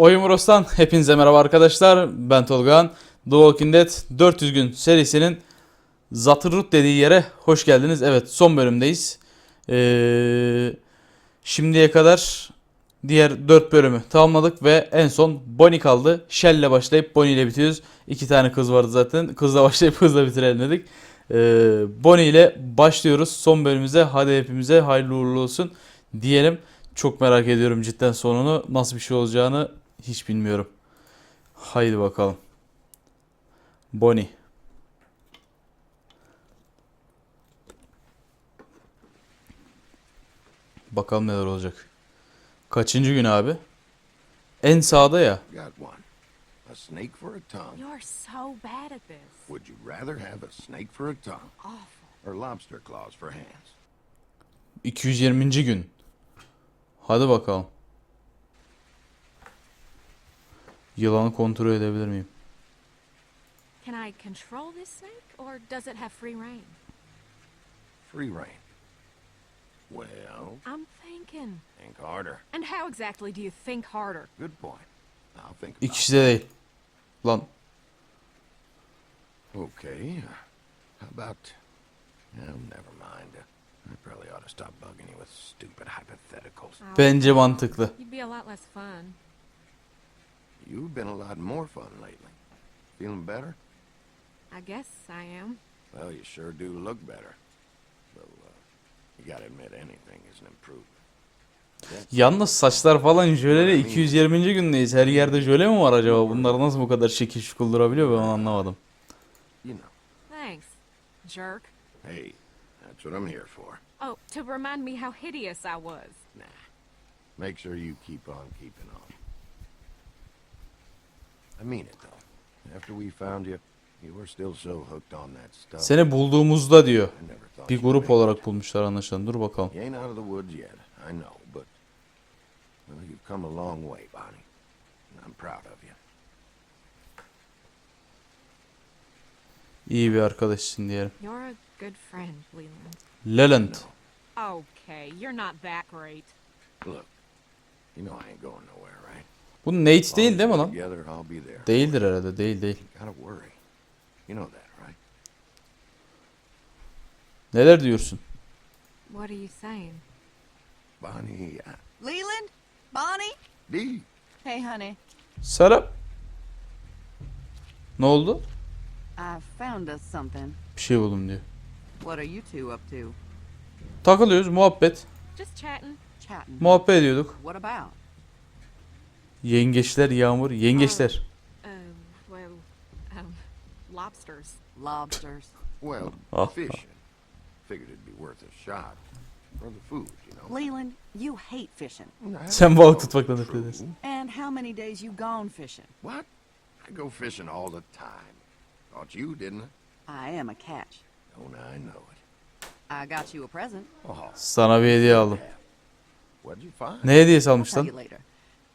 Oyun Ros'tan hepinize merhaba arkadaşlar. Ben Tolgahan. The Walking Dead 400 gün serisinin Zatırrut dediği yere hoş geldiniz. Evet son bölümdeyiz. Ee, şimdiye kadar diğer 4 bölümü tamamladık ve en son Bonnie kaldı. Shell'le başlayıp Bonnie ile bitiriyoruz. İki tane kız vardı zaten. Kızla başlayıp kızla bitirelim dedik. Ee, Bonnie ile başlıyoruz son bölümümüze. Hadi hepimize hayırlı uğurlu olsun diyelim. Çok merak ediyorum cidden sonunu. Nasıl bir şey olacağını hiç bilmiyorum. Haydi bakalım. Bonnie. Bakalım neler olacak. Kaçıncı gün abi? En sağda ya. A snake for a tongue. You're so bad at this. Would you rather have a snake for a tongue Awful. or lobster claws for hands? 220. gün. Hadi bakalım. Yılanı kontrol edebilir miyim? Can I control this snake, or does it have free reign? Free reign. Well, I'm thinking. think harder. And how exactly do you think harder? Good point. I'll think İkisi de değil. Lan. Okay. How about... Oh, never mind. I probably ought to stop bugging you with stupid hypotheticals. Bence mantıklı. You'd be a lot less fun. You've been a lot more fun lately. Feeling better? I guess I am. Well, you sure do look better. Though, uh, you gotta admit anything is an improvement. Yalnız saçlar falan jöleli 220. gündeyiz. Her yerde jöle mi var acaba? Bunlar nasıl bu kadar şekil şukul durabiliyor ben onu anlamadım. You know. Thanks, jerk. Hey, that's what I'm here for. Oh, to remind me how hideous I was. Nah. Make sure you keep on keeping on. I mean it though. After we found you, you were still so hooked on that stuff. Seni bulduğumuzda diyor. Bir grup olarak bulmuşlar anlaşılan. Dur bakalım. You ain't out of the woods yet, I know, but well, you've come a long way, Bonnie. And I'm proud of you. İyi bir arkadaşsın diyelim. You're a good friend, Leland. Leland. Okay, you're not that great. Look, you know I ain't going nowhere, right? Bu Nate değil değil mi lan? Değildir herhalde. Değil değil. Gotta worry. You know that, right? Neler diyorsun? What are you saying? Bonnie, uh, Leland? Bonnie? Dee, Hey, honey. Serap. Ne oldu? I found us something. Bir şey buldum diyor. What are you two up to? Takılıyoruz muhabbet. Just chatting. Chatting. Muhabbet ediyorduk. What about? Yengeçler Yağmur. Yengeçler. Uh, well, um, lobsters. Lobsters. well, Oh. fishing. Figured it'd be worth a shot for the food, you know. Leland, you hate fishing. Sen balık tutmaktan nefret edersin. And how many days you gone fishing? What? I go fishing all the time. Thought you didn't. I am a catch. Don't I know it? I got you a present. Oh, Sana bir hediye aldım. what'd you find? Ne hediyesi I'll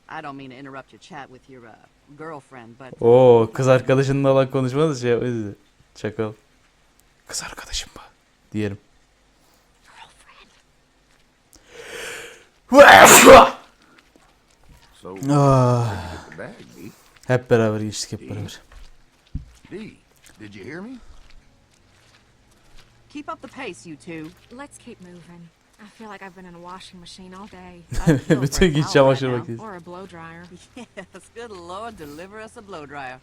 I don't mean to interrupt your chat with your uh, girlfriend, but Oo kız arkadaşınla olan konuşma da şey yapmayız. Çakal. Kız arkadaşım mı? Diyelim. So, Ah, the bag, hep beraber geçtik hep beraber. Dee, did you hear me? keep up the pace, you two. Let's keep moving. I feel like I've been in a washing machine all day. I'd kill for a Bütün gün çamaşır right now. makinesi. or a blow dryer. Yes, good Lord, deliver us a blow dryer.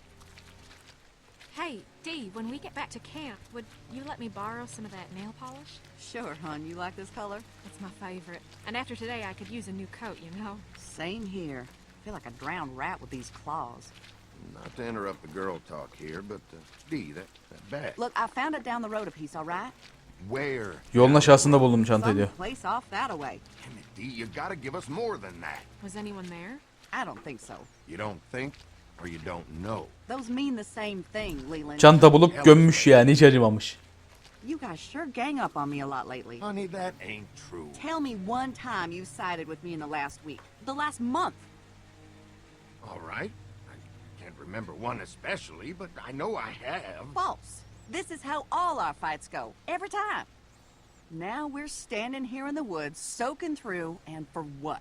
Hey, Dee, when we get back to camp, would you let me borrow some of that nail polish? Sure, hon. You like this color? It's my favorite. And after today, I could use a new coat, you know? Same here. I feel like a drowned rat with these claws. Not to interrupt the girl talk here, but uh, Dee, that, that bag. Look, I found it down the road a piece, all right? Yolun aşağısında buldum çantayı diyor. You gotta give us more than that. Was anyone there? I don't think so. You don't think, or you don't know. Those mean the same thing, Leland. Çanta bulup gömmüş yani hiç acımamış. You guys sure gang up on me a lot lately. Honey, that ain't true. Tell me one time you sided with me in the last week. The last month. All right. I can't remember one especially, but I know I have. False. This is how all our fights go. Every time. Now we're standing here in the woods, soaking through, and for what?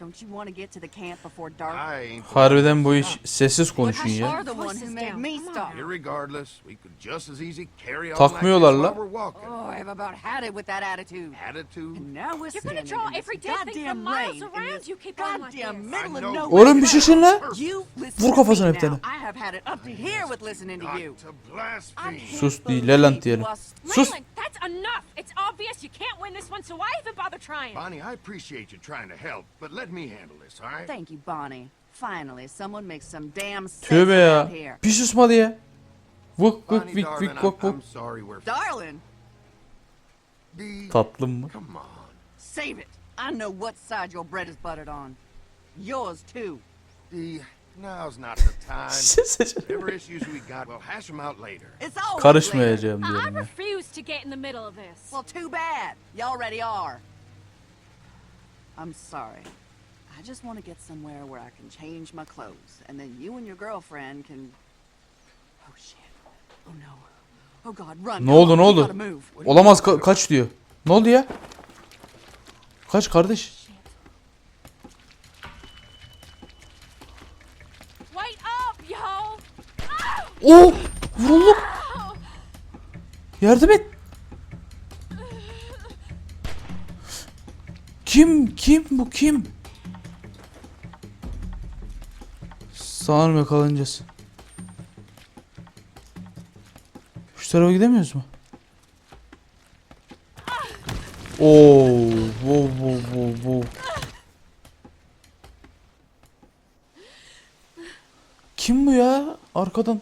Don't you want to get to the camp before dark? I ain't. Harbiden bu iş sessiz konuşun But ya. you're the one who Voices made down. me Come on. stop. Irregardless, we could just as easy carry on Takmıyorlar like la. while we're walking. Oh, I have about had it with that attitude. Attitude. And now we're You're gonna standing draw in this every dead thing goddamn from miles rain in around. this You keep on like goddamn this. middle I of know. nowhere. Oğlum bir şişin la. You listen Vur to kafasına me bir tane. now. I have had it up to here with listening to you. Got to I blaspheme. can't Sus değil, Leland diyelim. Sus. Leyland, that's enough. It's obvious you can't win this one, so why even bother trying? Bonnie, I appreciate you trying to help, but let me handle this, all right? Thank you, Bonnie. Finally, someone makes some damn sense Tövbe ya. here. Bir susmadı ya. Vık Bonnie, vik vik sorry we're... Darling, Tatlım mı? come on. save it. I know what side your bread is buttered on. Yours too. Dee, now's not the time. Whatever issues we got, we'll hash them out later. It's later. Karışmayacağım I diyorum ya. refuse to get in the middle of this. Well, too bad. You already are. I'm sorry. I just want to get somewhere where I can change my clothes, and then you and your girlfriend can. Oh shit! Oh no! Oh God! Run! Ne oldu ne oldu? Olamaz ka- kaç diyor. Ne oldu ya? Kaç kardeş? Wait up, yo! Oo! Vurulduk. Yardım et. Kim? Kim bu kim? Sanırım yakalanacağız. Şu tarafa gidemiyoruz mu? Oo, wow, wow, wow, wow. Kim bu ya? Arkadan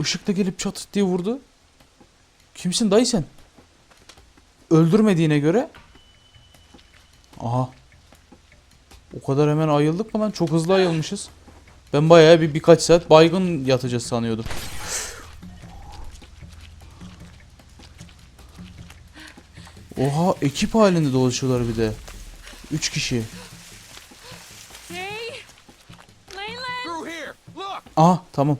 ışıkla gelip çat diye vurdu. Kimsin dayı sen? Öldürmediğine göre. Aha. O kadar hemen ayıldık mı lan? Çok hızlı ayılmışız. Ben bayağı bir birkaç saat baygın yatacağız sanıyordum. Oha ekip halinde dolaşıyorlar bir de. Üç kişi. Hey! Leyland! Through here! Look! Aha tamam.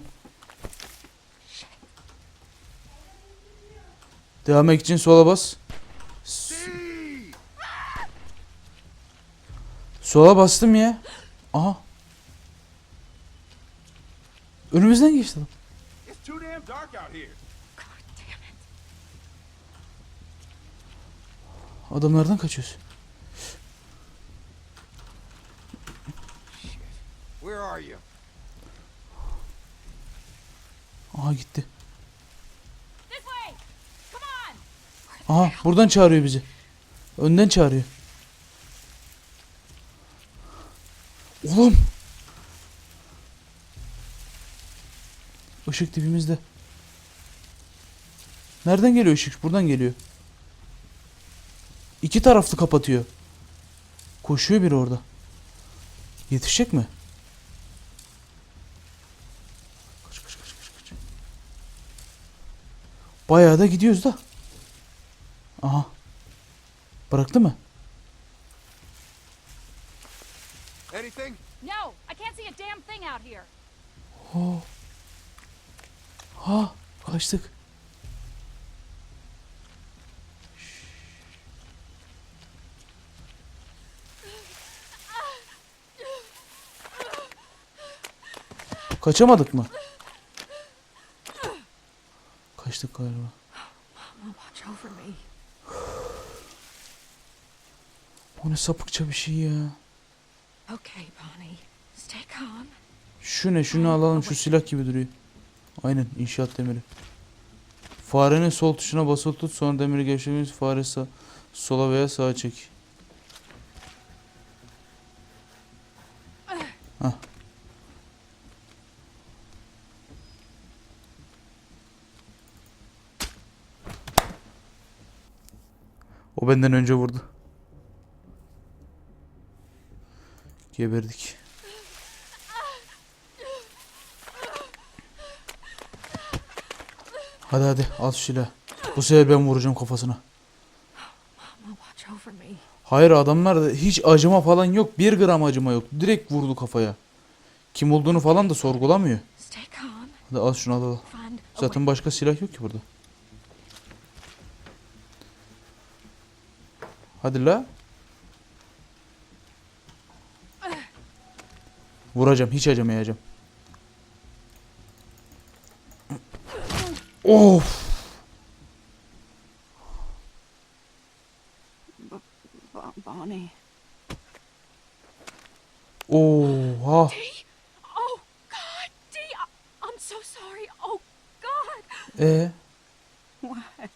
Devam etmek için sola bas. Sola bastım ya. Aha. Önümüzden geçti adam. It's too damn dark out here. God damn it. Adamlardan kaçıyoruz. Where are you? Aha gitti. This way! Come on! Aha buradan çağırıyor bizi. Önden çağırıyor. Oğlum. Işık dibimizde. Nereden geliyor ışık? Buradan geliyor. İki taraflı kapatıyor. Koşuyor biri orada. Yetişecek mi? Kaç kaç kaç kaç kaç. Bayağı da gidiyoruz da. Aha. Bıraktı mı? Anything? No, I can't see a damn thing out here. Oh. Ha, kaçtık. Kaçamadık mı? Kaçtık galiba. O ne sapıkça bir şey ya. Okay, Bonnie. Stay calm. Şu ne? Şunu alalım. Şu silah gibi duruyor. Aynen inşaat demiri. Farenin sol tuşuna basılı tut. Sonra demiri gevşemeyiz. Fare sağ, sola veya sağa çek. Hah. O benden önce vurdu. Geberdik. Hadi hadi al şu silahı. Bu sefer ben vuracağım kafasına. Hayır adamlar da hiç acıma falan yok. Bir gram acıma yok. Direkt vurdu kafaya. Kim olduğunu falan da sorgulamıyor. Hadi al şunu al al. Zaten başka silah yok ki burada. Hadi la. Vuracağım. Hiç acımayacağım. Of. Bon- Bonnie. Oha. Dee! Oh, God! Dee! I- I'm so sorry. Oh, God! E Why?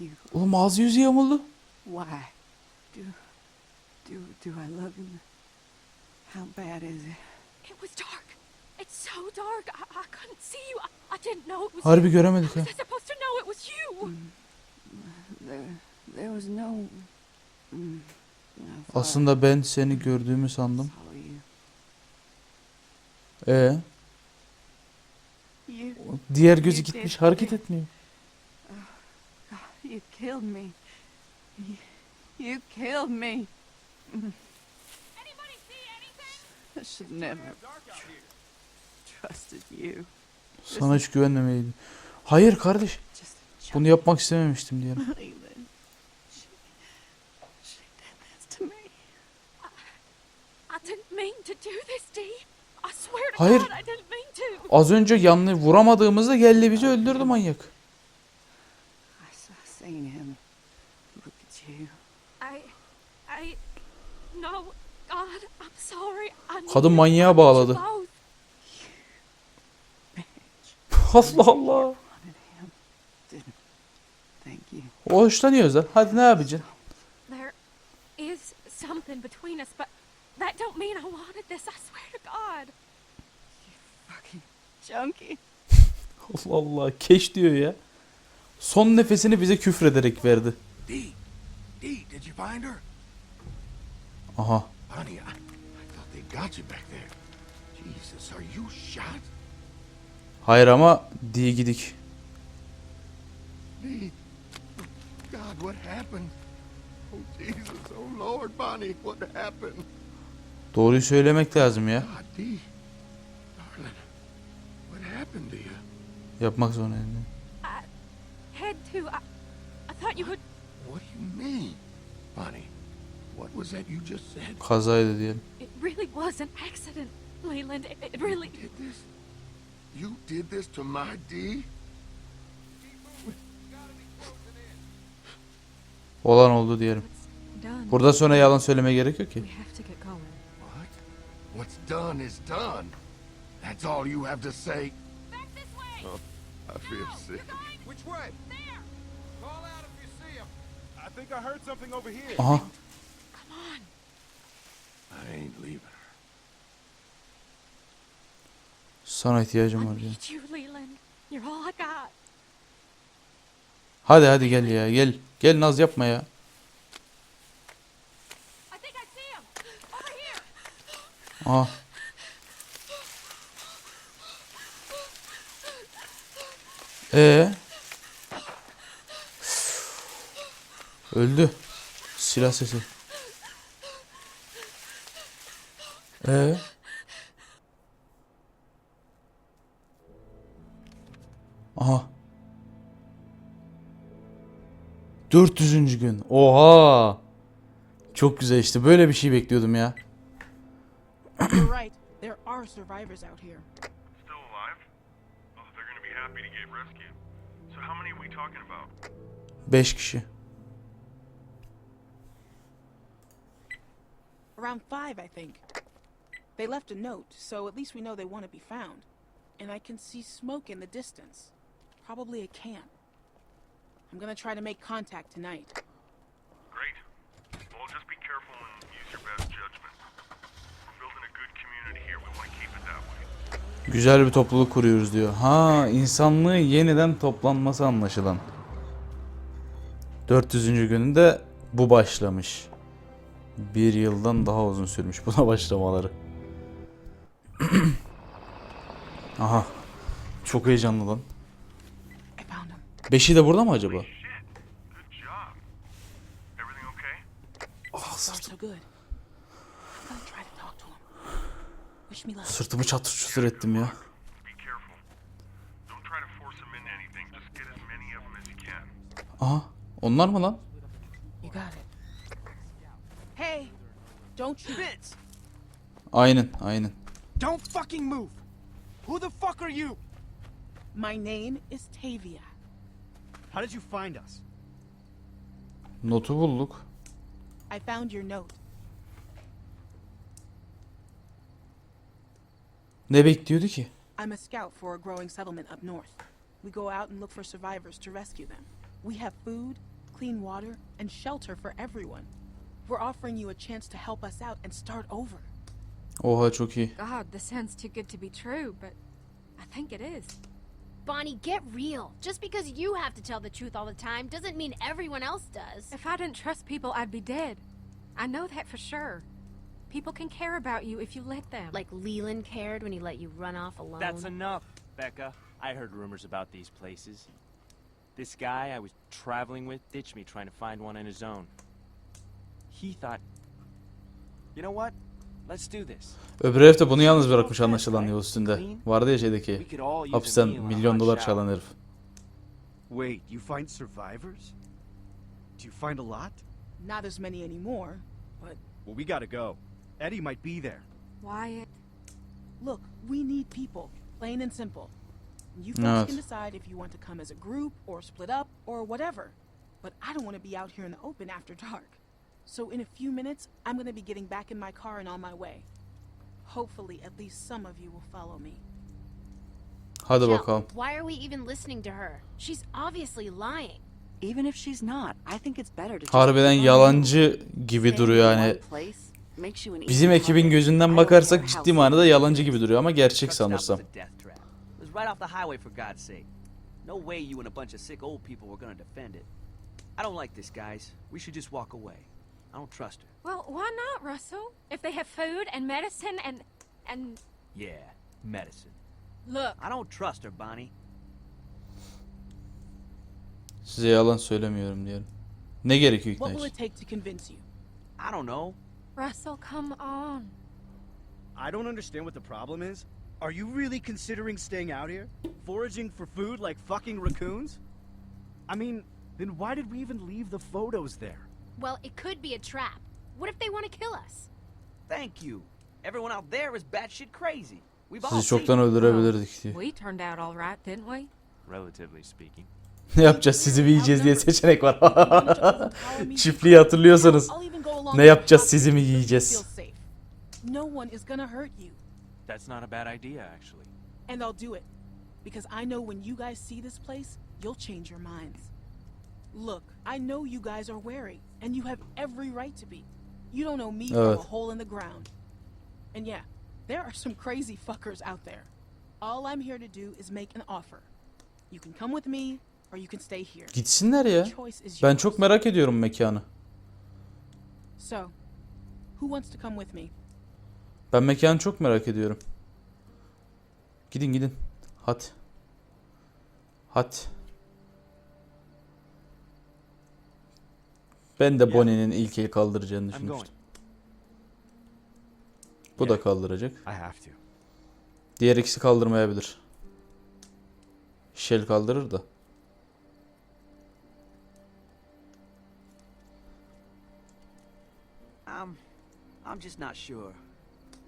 You. oğlum ağzı yüzü yamuldu. Why? Do. Do. Do I love him? How bad is it? It was dark. It's so dark. I, I couldn't see you. I, I didn't know it was Harbi you. göremedik How ha. was I supposed to know it was you? There. There was no. Mm, I thought Aslında ben seni gördüğümü I sandım. saw you. E You. diğer gözü gitmiş hareket etmiyor. You killed me. You, you killed me. Anybody see anything? I should never trusted you. Sana hiç güvenmemeliydim. Hayır kardeş. Bunu yapmak istememiştim diyelim. Leland. She, she did this to me. I didn't mean to do this, Dee. I swear to Hayır. God, I didn't mean to. Az önce yanlı vuramadığımızda geldi bizi öldürdü manyak. Seen him. Look at you. I, I, no, God, I'm sorry. I Kadın you manyağa bağladı. you. Allah Allah. You. O hoşlanıyor zaten. Hadi ne yapacaksın? There is something between us, but that don't mean I wanted this. I swear to God. Fucking junkie. Allah Allah. Keş diyor ya. Son nefesini bize küfrederek verdi. Aha. Honey, I, I thought they got you back there. Jesus, are you shot? Hayır ama diye gidik. God, what happened? Oh, Jesus, oh, Lord, Bonnie, what happened? Doğruyu söylemek lazım ya. Yapmak zorundayım. I had to. I, I thought you would. What do you mean? Bonnie, what was that you just said? Kazaydı diyelim. It really was an accident, Leland. It, it really. You did this? You did this to my Dee? Olan oldu diyelim. Burada sonra yalan söyleme gerek yok ki. We have to get going. What? What's done is done. That's all you have to say. Back this way. Oh, I feel sick. Which way? There. Think I heard something over here. Aha. Come on. I ain't leaving her. Sana ihtiyacım I var ya. need you, Leland. You're all I got. Hadi hadi gel ya gel. Gel naz yapma ya. I think I see him. Over here. Aha. Ee? Öldü. Silah sesi. Ee? Aha. 400. gün. Oha. Çok güzel işte. Böyle bir şey bekliyordum ya. You're right. There are survivors out here. Still alive? Oh, they're gonna be happy to get rescued. So how many are we talking about? 5 kişi. Around five, I think. They left a note, so at least we know they want to be found. And I can see smoke in the distance. Probably a camp. I'm gonna try to make contact tonight. Great. Well, just be careful and use your best judgment. We're building a good community here. We want to keep it that way. Güzel bir topluluk kuruyoruz diyor. Ha, insanlığı yeniden toplanması anlaşılan. 400. gününde bu başlamış. Bir yıldan daha uzun sürmüş buna başlamaları. Aha. Çok heyecanlı lan. Beşi de burada mı acaba? Me luck. Sırtımı çatır çutur ettim ya. Be careful. Don't try to force them into anything. Just get as many of them as you can. Aha. Onlar mı lan? You got it. Hey, don't. Aynen aynen. Don't fucking move! Who the fuck are you? My name is Tavia. How did you find us? Notu bulduk. I found your note. Ne bekliyordu ki? I'm a scout for a growing settlement up north. We go out and look for survivors to rescue them. We have food, clean water, and shelter for everyone. We're offering you a chance to help us out and start over. Oha çok iyi. God, this sounds too good to be true, but I think it is. Bonnie, get real. Just because you have to tell the truth all the time doesn't mean everyone else does. If I didn't trust people, I'd be dead. I know that for sure. People can care about you if you let them. Like Leland cared when he let you run off alone. That's enough, Becca. I heard rumors about these places. This guy I was traveling with ditched me trying to find one on his own. He thought, you know what? Let's do this. Öbür herif de bunu yalnız bırakmış anlaşılan yol üstünde. Vardı ya şeydeki. Hapisten milyon dolar çalan herif. Wait, you find survivors? Do you find a lot? Not as many anymore, but Well, we gotta go. Eddie might be there. Wyatt, look, we need people. Plain and simple. You Evet. folks can decide if you want to come as a group or split up or whatever. But I don't want to be out here in the open after dark. So in a few minutes, I'm going to be getting back in my car and on my way. Hopefully, at least some of you will follow me. Hadi bakalım. Why are we even listening to her? She's obviously lying. Even if she's not, I think it's better to just Harbiden yalancı gibi duruyor an Bizim ekibin gözünden bakarsak ciddi manada yalancı gibi duruyor ama gerçek sanırsam. a death trap. It was right off the highway for God's sake. No way you and a bunch of sick old people were gonna defend it. I don't like this, guys. We should just walk away. I don't trust her. well, why not, Russell? If they have food and medicine and and Yeah, medicine. look, I don't trust her, Bonnie. Size yalan söylemiyorum diyelim. Ne gerekiyor ikna What will için? it take to convince you? I don't know. Russell, come on. I don't understand what the problem is. Are you really considering staying out here? Foraging for food like fucking raccoons? I mean, then why did we even leave the photos there? Well, it could be a trap. What if they want to kill us? Thank you. Everyone out there is batshit crazy. We've all Sizi seen çoktan it. öldürebilirdik diye. We turned out all right, didn't we? Relatively speaking. Ne yapacağız sizi mi yiyeceğiz diye seçenek var. Follow me. Çiftliği hatırlıyorsanız. I'll even go along Ne with yapacağız sizi mi you feel yiyeceğiz? safe. No one is gonna hurt you, That's not a bad idea, actually. and I'll do it because I know when you guys see this place, you'll change your minds. Look, I know you guys are wary, and you have every right to be. You don't know me from a hole in the ground. And yeah, there are some crazy fuckers out there. All I'm here to do is make an offer. You can come with me, or you can stay here. Gitsinler ya. Ben çok merak ediyorum mekanı. So, who wants to come with me? Ben mekanı çok merak ediyorum. Gidin gidin. Hadi. Hadi. Ben de. Bonnie'nin ilk el kaldıracağını düşünmüştüm. Bu da kaldıracak. I have to. Diğer ikisi kaldırmayabilir. Shell kaldırır da. I'm, I'm just not sure.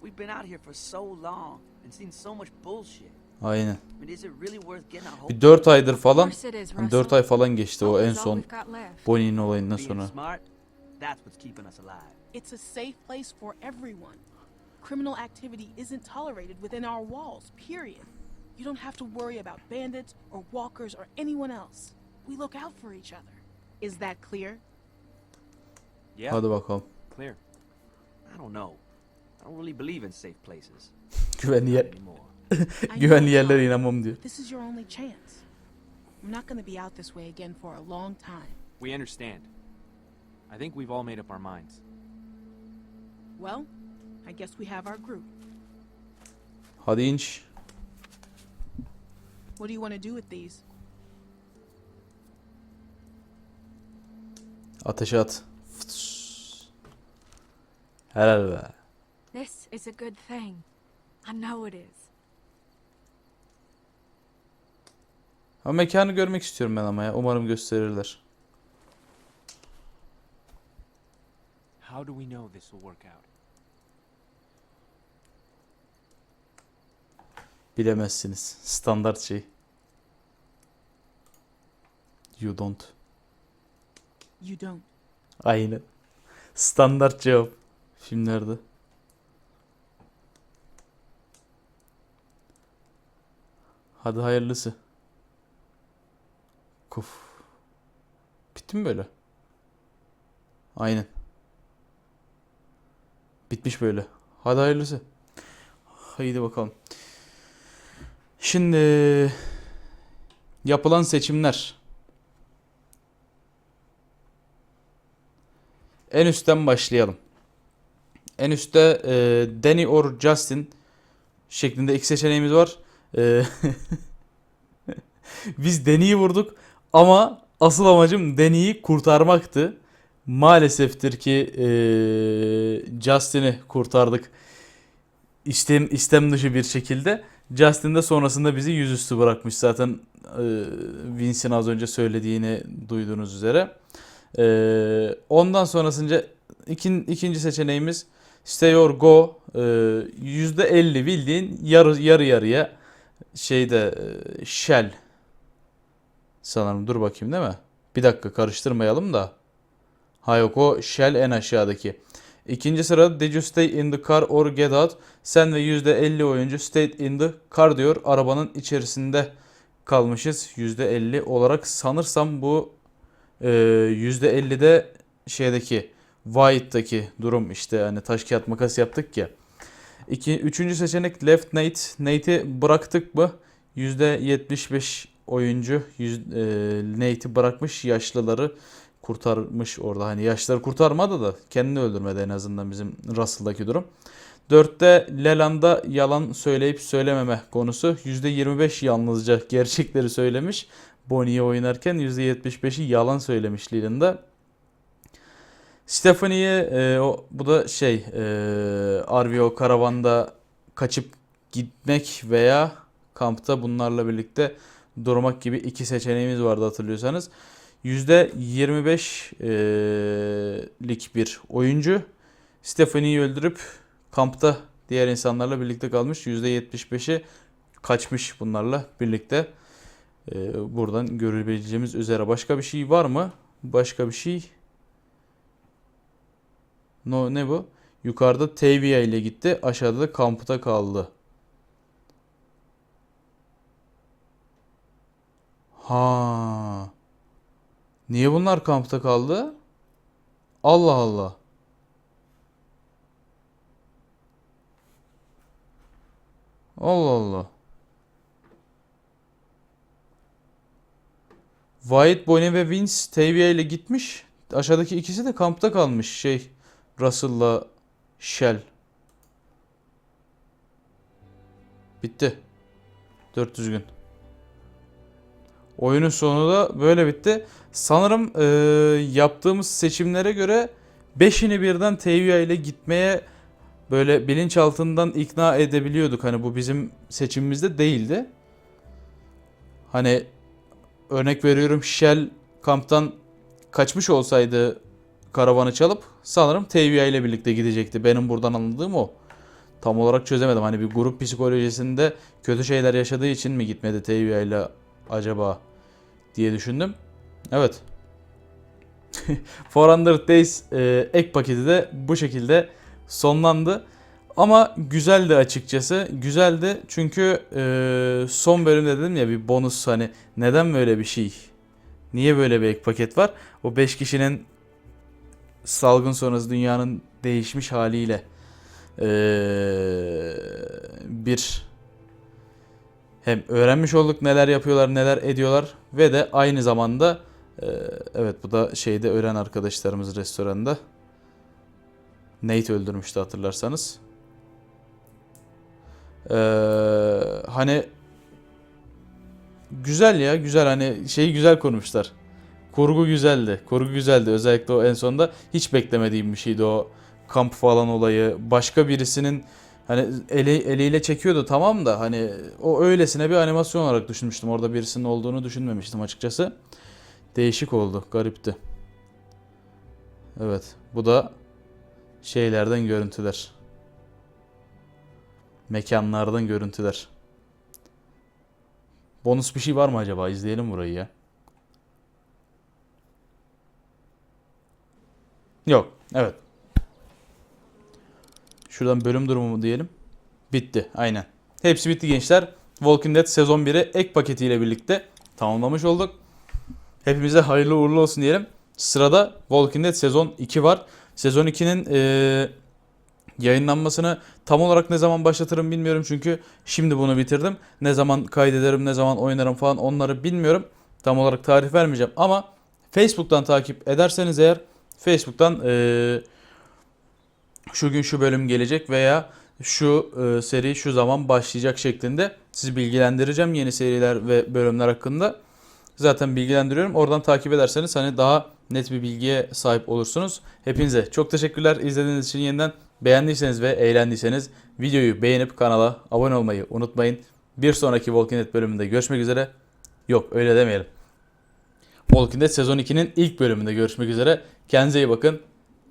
We've been out here for so long and seen so much bullshit. Aynen. Bir hopes 4 aydır falan. Of course it is, Hani Russell. 4 ay falan geçti o en son. Bonnie'nin olayından sonra. It's a safe place for everyone. Criminal activity isn't tolerated within our walls, period. You don't have to worry about bandits or walkers or anyone else. We look out for each other. Is that clear? Yeah, Hadi bakalım. clear. I don't know. I don't really believe in safe places. Güvenli yer, güvenli yerlere inanmam diyor. This is your only chance. I'm not going to be out this way again for a long time. We understand. I think we've all made up our minds. Well, I guess we have our group. Hadi inç. What do you want to do with these? Ateşe at. Helal be. This is a good thing. I know it is. Ha, mekanı görmek istiyorum ben ama ya. Umarım gösterirler. How do we know this will work out? Bilemezsiniz. Standart şey. You don't. You don't. Aynen. Standart cevap filmlerde. Hadi hayırlısı. Kuf. Bitti mi böyle? Aynen. Bitmiş böyle. Hadi hayırlısı. Haydi bakalım. Şimdi yapılan seçimler. En üstten başlayalım. En üstte e, Danny or Justin şeklinde iki seçeneğimiz var. E, biz Danny'yi vurduk ama asıl amacım Danny'yi kurtarmaktı. Maaleseftir ki e, Justin'i kurtardık. İstem, istem dışı bir şekilde. Justin de sonrasında bizi yüzüstü bırakmış zaten e, Vince'in az önce söylediğini duyduğunuz üzere. Ee, ondan sonrasınca ikin, ikinci seçeneğimiz Stay or Go ee, %50 bildiğin yarı yarı yarıya şeyde e, Shell sanırım dur bakayım değil mi? Bir dakika karıştırmayalım da. Ha yok o Shell en aşağıdaki. İkinci sırada Did you stay in the car or get out? Sen ve %50 oyuncu stayed in the car diyor. Arabanın içerisinde kalmışız %50 olarak. Sanırsam bu ee, %50'de şeydeki White'daki durum işte hani taş kağıt makas yaptık ya. İki, üçüncü seçenek left Nate. Nate'i bıraktık mı? %75 oyuncu yüz, e, Nate'i bırakmış yaşlıları kurtarmış orada. Hani yaşlıları kurtarmadı da kendini öldürmedi en azından bizim Russell'daki durum. Dörtte Leland'a yalan söyleyip söylememe konusu. %25 yalnızca gerçekleri söylemiş. Bonnie'yi oynarken %75'i yalan söylemiş Leland'a. Stephanie'ye e, o, bu da şey e, RVO karavanda kaçıp gitmek veya kampta bunlarla birlikte durmak gibi iki seçeneğimiz vardı hatırlıyorsanız. %25'lik bir oyuncu Stephanie'yi öldürüp kampta diğer insanlarla birlikte kalmış. %75'i kaçmış bunlarla birlikte. Ee, buradan görebileceğimiz üzere başka bir şey var mı? Başka bir şey No ne bu? Yukarıda Tevia ile gitti. Aşağıda da kampta kaldı. Ha. Niye bunlar kampta kaldı? Allah Allah. Allah Allah. Wyatt, Bonnie ve Vince Tevia ile gitmiş. Aşağıdaki ikisi de kampta kalmış. Şey Russell'la Shell. Bitti. 400 gün. Oyunun sonu da böyle bitti. Sanırım e, yaptığımız seçimlere göre 5'ini birden Tevya ile gitmeye böyle bilinçaltından ikna edebiliyorduk. Hani bu bizim seçimimizde değildi. Hani örnek veriyorum Shell kamptan kaçmış olsaydı karavanı çalıp sanırım Tevya ile birlikte gidecekti. Benim buradan anladığım o. Tam olarak çözemedim. Hani bir grup psikolojisinde kötü şeyler yaşadığı için mi gitmedi Tevya ile acaba diye düşündüm. Evet. 400 Days e, ek paketi de bu şekilde sonlandı. Ama güzeldi açıkçası. Güzeldi çünkü e, son bölümde dedim ya bir bonus hani neden böyle bir şey? Niye böyle bir ek paket var? O 5 kişinin salgın sonrası dünyanın değişmiş haliyle e, bir hem öğrenmiş olduk neler yapıyorlar neler ediyorlar ve de aynı zamanda e, evet bu da şeyde öğren arkadaşlarımız restoranda Nate öldürmüştü hatırlarsanız. Ee, hani güzel ya güzel hani şeyi güzel kurmuşlar. Kurgu güzeldi. Kurgu güzeldi. Özellikle o en sonunda hiç beklemediğim bir şeydi o kamp falan olayı. Başka birisinin hani eli, eliyle çekiyordu tamam da hani o öylesine bir animasyon olarak düşünmüştüm. Orada birisinin olduğunu düşünmemiştim açıkçası. Değişik oldu. Garipti. Evet. Bu da şeylerden görüntüler. Mekanlardan görüntüler. Bonus bir şey var mı acaba? İzleyelim burayı ya. Yok. Evet. Şuradan bölüm durumu mu diyelim. Bitti. Aynen. Hepsi bitti gençler. Walking Dead sezon 1'i ek paketiyle birlikte tamamlamış olduk. Hepimize hayırlı uğurlu olsun diyelim. Sırada Walking Dead sezon 2 var. Sezon 2'nin eee, yayınlanmasını tam olarak ne zaman başlatırım bilmiyorum çünkü şimdi bunu bitirdim. Ne zaman kaydederim, ne zaman oynarım falan onları bilmiyorum. Tam olarak tarih vermeyeceğim ama Facebook'tan takip ederseniz eğer Facebook'tan eee, şu gün şu bölüm gelecek veya şu e, seri şu zaman başlayacak şeklinde sizi bilgilendireceğim yeni seriler ve bölümler hakkında. Zaten bilgilendiriyorum. Oradan takip ederseniz hani daha net bir bilgiye sahip olursunuz. Hepinize çok teşekkürler izlediğiniz için yeniden. Beğendiyseniz ve eğlendiyseniz videoyu beğenip kanala abone olmayı unutmayın. Bir sonraki Walking Dead bölümünde görüşmek üzere. Yok öyle demeyelim. Walking Dead sezon 2'nin ilk bölümünde görüşmek üzere. Kendinize iyi bakın.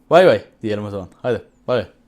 Bay bay diyelim o zaman. Hadi bay bay.